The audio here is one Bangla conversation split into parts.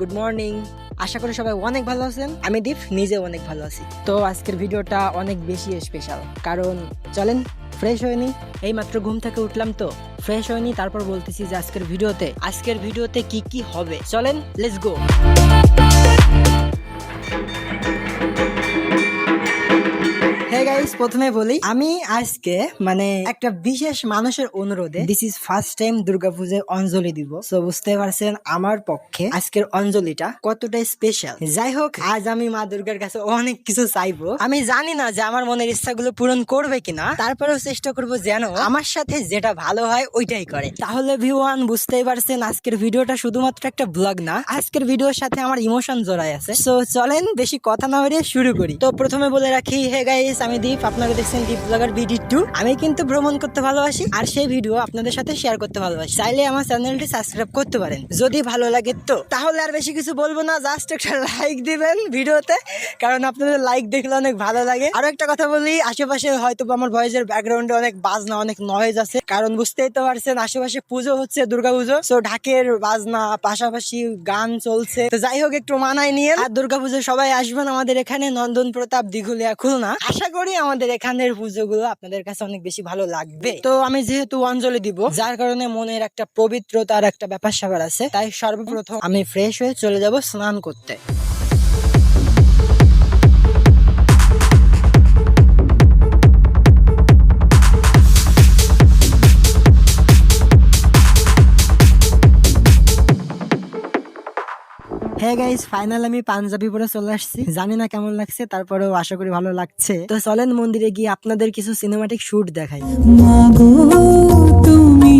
Good morning. আশা করি সবাই অনেক ভালো আছেন। আমি দীপ নিজে অনেক ভালো আছি। তো আজকের ভিডিওটা অনেক বেশি স্পেশাল কারণ চলেন ফ্রেশ হয়নি এই মাত্র ঘুম থেকে উঠলাম তো ফ্রেশ হয়নি তারপর বলতেছি যে আজকের ভিডিওতে আজকের ভিডিওতে কি কি হবে? চলেন লেটস গো প্রথমে বলি, আমি আজকে মানে একটা বিশেষ মানুষের অনুরোধে দিস ইজ ফার্স্ট টাইম দুর্গাপূজায় অঞ্জলি দিব। সো বুঝতে পারছেন আমার পক্ষে আজকের অঞ্জলিটা কতটা স্পেশাল যাই হোক, আজ আমি মা দুর্গার কাছে অনেক কিছু চাইব। আমি জানি না যে আমার মনের ইচ্ছাগুলো পূরণ করবে কিনা। তারপরেও চেষ্টা করব যেন আমার সাথে যেটা ভালো হয় ওইটাই করে। তাহলে ভিওয়ান বুঝতেই পারছেন আজকের ভিডিওটা শুধুমাত্র একটা ব্লগ না, আজকের ভিডিওর সাথে আমার ইমোশন জড়াই আছে। তো চলেন বেশি কথা না বেরিয়ে শুরু করি। তো প্রথমে বলে রাখি হে গাইস আমি দীপ আপনারা দেখছেন দীপ ব্লগার বিডি টু আমি কিন্তু ভ্রমণ করতে ভালোবাসি আর সেই ভিডিও আপনাদের সাথে শেয়ার করতে ভালোবাসি। চাইলে আমার চ্যানেলটি সাবস্ক্রাইব করতে পারেন। যদি ভালো লাগে তো। তাহলে আর বেশি কিছু বলব না জাস্ট একটা লাইক দিবেন ভিডিওতে কারণ আপনাদের লাইক দেখলে অনেক ভালো লাগে। আরও একটা কথা বলি, আশেপাশে হয়তো আমার ভয়েসের ব্যাকগ্রাউন্ডে অনেক বাজনা, অনেক নয়েজ আছে। কারণ বুঝতেই তো পারছেন, আশেপাশে পুজো হচ্ছে দুর্গা পুজো তো ঢাকের বাজনা, পাশাপাশি গান চলছে। তো যাই হোক, একটু মানায় নিয়ে আর দুর্গা পুজো সবাই আসবেন আমাদের এখানে নন্দন প্রতাপ দিঘুলিয়া খুলনা। আশা করি আমাদের এখানের পুজোগুলো আপনাদের কাছে অনেক বেশি ভালো লাগবে। তো আমি যেহেতু অঞ্জলি দিব, যার কারণে মনের একটা পবিত্রতার একটা ব্যাপার স্যাপার আছে, তাই সর্বপ্রথম আমি ফ্রেশ হয়ে চলে যাব স্নান করতে। গাইস ফাইনাল আমি পাঞ্জাবি পরে চলে আসছি। জানি না কেমন লাগছে, তারপরেও আশা করি ভালো লাগছে। তো চলেন মন্দিরে গিয়ে আপনাদের কিছু সিনেমাটিক শুট দেখাই। তুমি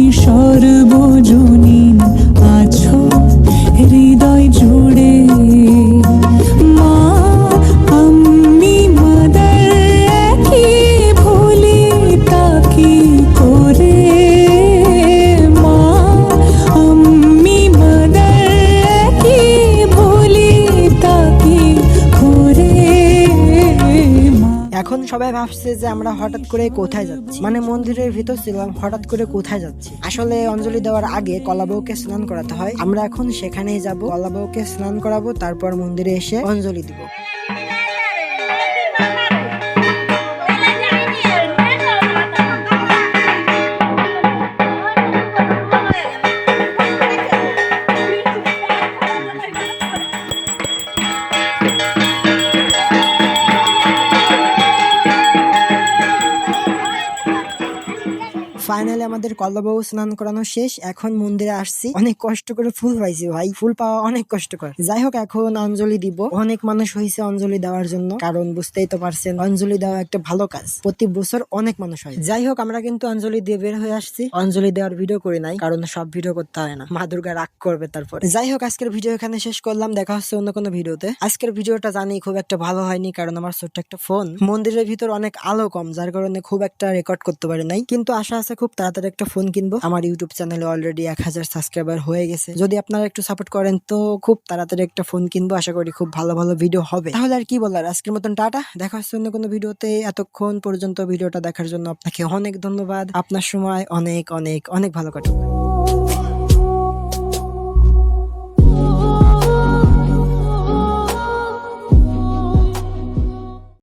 এখন সবাই ভাবছে যে আমরা হঠাৎ করে কোথায় যাচ্ছি। মানে মন্দিরের ভিতর ছিলাম, হঠাৎ করে কোথায় যাচ্ছি? আসলে অঞ্জলি দেওয়ার আগে কলাবউকে স্নান করাতে হয়। আমরা এখন সেখানেই যাব। কলাবউকে স্নান করাবো, তারপর মন্দিরে এসে অঞ্জলি দিব। ফাইনালি আমাদের কল্লবাবু স্নান করানো শেষ, এখন মন্দিরে আসছি। অনেক কষ্ট করে ফুল পাইছি ভাই। ফুল পাওয়া অনেক কষ্টকর। যাই হোক, এখন অঞ্জলি দিব। অনেক মানুষ হয়েছে অঞ্জলি দেওয়ার জন্য। কারণ বুঝতেই তো পারছেন, অঞ্জলি দেওয়া একটা ভালো কাজ। প্রতি বছর অনেক মানুষ হয়। যাই হোক, আমরা কিন্তু অঞ্জলি দিয়ে বের হয়ে আসছি। অঞ্জলি দেওয়ার ভিডিও করি নাই, কারণ সব ভিডিও করতে হয় না। মা দুর্গা রাগ করবে তারপর। যাই হোক, আজকের ভিডিও এখানে শেষ করলাম। দেখা হচ্ছে অন্য কোনো ভিডিওতে আজকের ভিডিওটা জানি খুব একটা ভালো হয়নি, কারণ আমার ছোট্ট একটা ফোন মন্দিরের ভিতর অনেক আলো কম, যার কারণে খুব একটা রেকর্ড করতে পারি নাই। কিন্তু আশা আছে খুব তাড়াতাড়ি একটা ফোন কিনবো। আমার ইউটিউব চ্যানেলে অলরেডি এক হাজার সাবস্ক্রাইবার হয়ে গেছে। যদি আপনারা একটু সাপোর্ট করেন তো খুব তাড়াতাড়ি একটা ফোন কিনবো। আশা করি খুব ভালো ভালো ভিডিও হবে। তাহলে আর কি বলার? আজকের মতন টাটা। দেখা হচ্ছে অন্য কোনো ভিডিওতে এতক্ষণ পর্যন্ত ভিডিওটা দেখার জন্য আপনাকে অনেক ধন্যবাদ। আপনার সময় অনেক অনেক অনেক ভালো কাটুক।